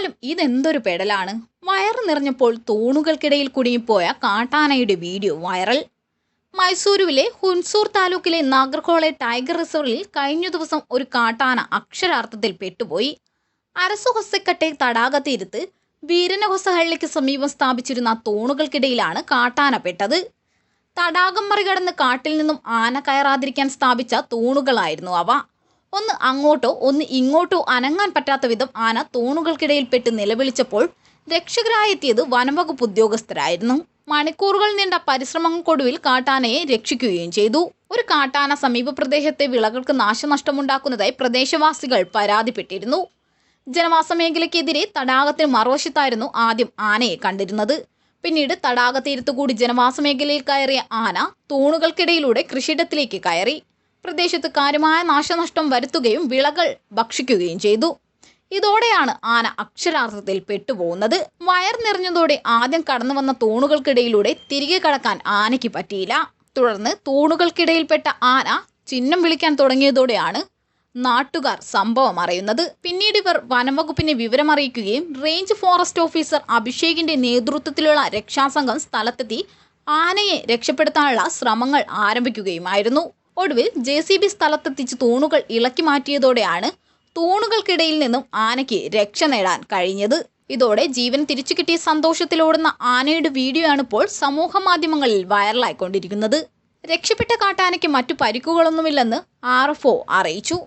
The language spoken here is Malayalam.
എന്നാലും ഇതെന്തൊരു പെടലാണ്? വയറ് നിറഞ്ഞപ്പോൾ തൂണുകൾക്കിടയിൽ കുടുങ്ങിപ്പോയ കാട്ടാനയുടെ വീഡിയോ വൈറൽ. മൈസൂരുവിലെ ഹുൻസൂർ താലൂക്കിലെ നാഗർകോളെ ടൈഗർ റിസർവിൽ കഴിഞ്ഞ ദിവസം ഒരു കാട്ടാന അക്ഷരാർത്ഥത്തിൽ പെട്ടുപോയി. അരസുഹൊസക്കട്ടെ തടാകത്തിരുത്ത് വീരനഹൊസഹള്ളിക്ക് സമീപം സ്ഥാപിച്ചിരുന്ന തൂണുകൾക്കിടയിലാണ് കാട്ടാന പെട്ടത്. തടാകം മറികടന്ന് കാട്ടിൽ നിന്നും ആന കയറാതിരിക്കാൻ സ്ഥാപിച്ച തൂണുകളായിരുന്നു അവ. ഒന്ന് അങ്ങോട്ടോ ഒന്ന് ഇങ്ങോട്ടോ അനങ്ങാൻ പറ്റാത്ത വിധം ആന തൂണുകൾക്കിടയിൽപ്പെട്ട് നിലവിളിച്ചപ്പോൾ രക്ഷകരായെത്തിയത് വനംവകുപ്പ് ഉദ്യോഗസ്ഥരായിരുന്നു. മണിക്കൂറുകൾ നീണ്ട പരിശ്രമങ്ങൾക്കൊടുവിൽ കാട്ടാനയെ രക്ഷിക്കുകയും ചെയ്തു. ഒരു കാട്ടാന സമീപ പ്രദേശത്തെ വിളകൾക്ക് നാശനഷ്ടമുണ്ടാക്കുന്നതായി പ്രദേശവാസികൾ പരാതിപ്പെട്ടിരുന്നു. ജനവാസ മേഖലയ്ക്കെതിരെ തടാകത്തിന് മറുവശത്തായിരുന്നു ആദ്യം ആനയെ കണ്ടിരുന്നത്. പിന്നീട് തടാകത്തീരത്തുകൂടി ജനവാസ മേഖലയിൽ കയറിയ ആന തൂണുകൾക്കിടയിലൂടെ കൃഷിയിടത്തിലേക്ക് കയറി. പ്രദേശത്ത് കാര്യമായ നാശനഷ്ടം വരുത്തുകയും വിളകൾ ഭക്ഷിക്കുകയും ചെയ്തു. ഇതോടെയാണ് ആന അക്ഷരാർത്ഥത്തിൽ പെട്ടുപോകുന്നത്. വയർ നിറഞ്ഞതോടെ ആദ്യം കടന്നു വന്ന തൂണുകൾക്കിടയിലൂടെ തിരികെ കടക്കാൻ ആനയ്ക്ക് പറ്റിയില്ല. തുടർന്ന് തൂണുകൾക്കിടയിൽപ്പെട്ട ആന ചിഹ്നം വിളിക്കാൻ തുടങ്ങിയതോടെയാണ് നാട്ടുകാർ സംഭവം അറിയുന്നത്. പിന്നീട് ഇവർ വനംവകുപ്പിനെ വിവരമറിയിക്കുകയും റേഞ്ച് ഫോറസ്റ്റ് ഓഫീസർ അഭിഷേകിന്റെ നേതൃത്വത്തിലുള്ള രക്ഷാസംഘം സ്ഥലത്തെത്തി ആനയെ രക്ഷപ്പെടുത്താനുള്ള ശ്രമങ്ങൾ ആരംഭിക്കുകയുമായിരുന്നു. ഒടുവിൽ ജെ സി ബി സ്ഥലത്തെത്തിച്ച് തൂണുകൾ ഇളക്കി മാറ്റിയതോടെയാണ് തൂണുകൾക്കിടയിൽ നിന്നും ആനയ്ക്ക് രക്ഷ നേടാൻ കഴിഞ്ഞത്. ഇതോടെ ജീവൻ തിരിച്ചു കിട്ടിയ സന്തോഷത്തിലോടുന്ന ആനയുടെ വീഡിയോ ആണ് ഇപ്പോൾ സമൂഹ മാധ്യമങ്ങളിൽ വൈറലായിക്കൊണ്ടിരിക്കുന്നത്. രക്ഷപ്പെട്ട കാട്ടാനയ്ക്ക് മറ്റു പരിക്കുകളൊന്നുമില്ലെന്ന് ആർ അറിയിച്ചു.